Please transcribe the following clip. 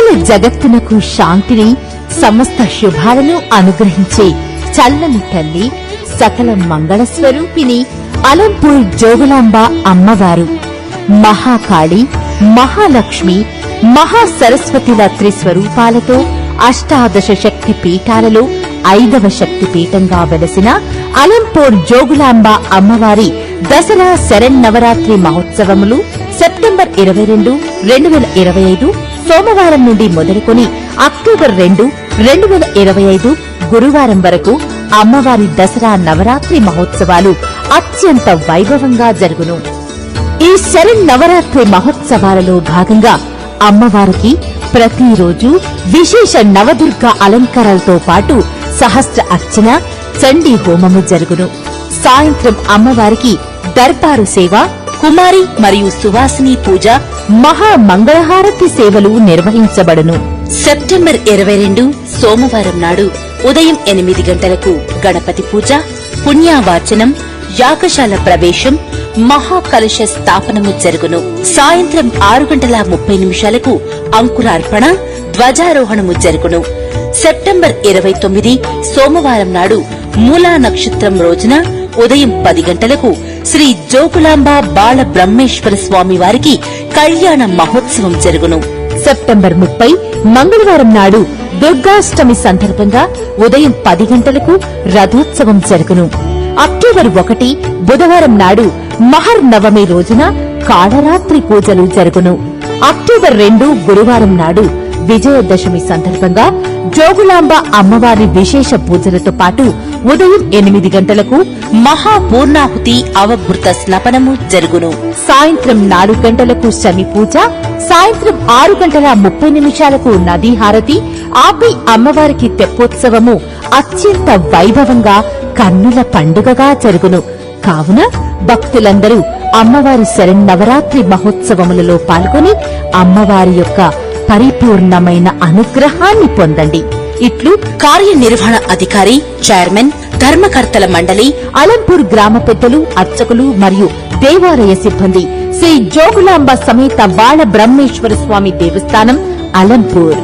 సకల జగత్తునకు శాంతిని సమస్త శుభాలను అనుగ్రహించే చల్లని తల్లి సకల మంగళ స్వరూపిణి అలంపూర్ జోగులాంబ అమ్మవారు. మహాకాళి మహాలక్ష్మి మహాసరస్వతిల త్రిస్వరూపాలతో అష్టాదశ శక్తి పీఠాలలో ఐదవ శక్తి పీఠంగా వెలసిన అలంపూర్ జోగులాంబ అమ్మవారి దసరా శరణ్ నవరాత్రి మహోత్సవములు సెప్టెంబర్ ఇరవై రెండు రెండు వేల ఇరవై ఐదు సోమవారం నుండి మొదలుకొని అక్టోబర్ రెండు రెండు వేల ఇరవై ఐదు గురువారం వరకు అమ్మవారి దసరా నవరాత్రి మహోత్సవాలు అత్యంత వైభవంగా జరుగును. ఈ శరణ్ నవరాత్రి మహోత్సవాలలో భాగంగా అమ్మవారికి ప్రతిరోజు విశేష నవదుర్గ అలంకారాలతో పాటు సహస్ర అర్చన చండీ హోమము జరుగును. సాయంత్రం అమ్మవారికి దర్బారు సేవ కుమారి మరియు సువాసిని పూజ మహా మంగళహారతి సేవలు నిర్వహించబడును. సెప్టెంబర్ ఇరవై రెండు సోమవారం నాడు ఉదయం ఎనిమిది గంటలకు గణపతి పూజ పుణ్యావాచనం యాగశాల ప్రవేశం మహాకలశ స్థాపనము జరుగును. సాయంత్రం ఆరు గంటల ముప్పై నిమిషాలకు అంకురార్పణ ధ్వజారోహణము జరుగును. సెప్టెంబర్ ఇరవై తొమ్మిది సోమవారం నాడు మూలా నక్షత్రం రోజున ఉదయం పది గంటలకు శ్రీ జోగులాంబ బాల బ్రహ్మేశ్వర స్వామి వారికి కళ్యాణ మహోత్సవం జరుగును. సెప్టెంబర్ ముప్పై మంగళవారం నాడు దుర్గాష్టమి సందర్భంగా ఉదయం పది గంటలకు రథోత్సవం జరుగును. అక్టోబర్ ఒకటి బుధవారం నాడు మహర్ నవమి రోజున కాళరాత్రి పూజలు జరుగును. అక్టోబర్ రెండు గురువారం నాడు విజయదశమి సందర్భంగా జోగులాంబ అమ్మవారి విశేష పూజలతో పాటు ఉదయం ఎనిమిది గంటలకు మహాపూర్ణాహుతి అవభృత స్నపనము జరుగును. సాయంత్రం నాలుగు గంటలకు శమి పూజ సాయంత్రం ఆరు గంటల ముప్పై నిమిషాలకు నదీ హారతి ఆపై అమ్మవారికి తెప్పోత్సవము అత్యంత వైభవంగా కన్నుల పండుగగా జరుగును. కావున భక్తులందరూ అమ్మవారి శరన్నవరాత్రి మహోత్సవములలో పాల్గొని అమ్మవారి యొక్క పరిపూర్ణమైన అనుగ్రహాన్ని పొందండి. ఇట్లు కార్యనిర్వహణ అధికారి చైర్మన్ ధర్మకర్తల మండలి అలంపూర్ గ్రామ పెద్దలు అర్చకులు మరియు దేవాలయ సిబ్బంది శ్రీ జోగులాంబ సమేత బాల బ్రహ్మేశ్వర స్వామి దేవస్థానం అలంపూర్.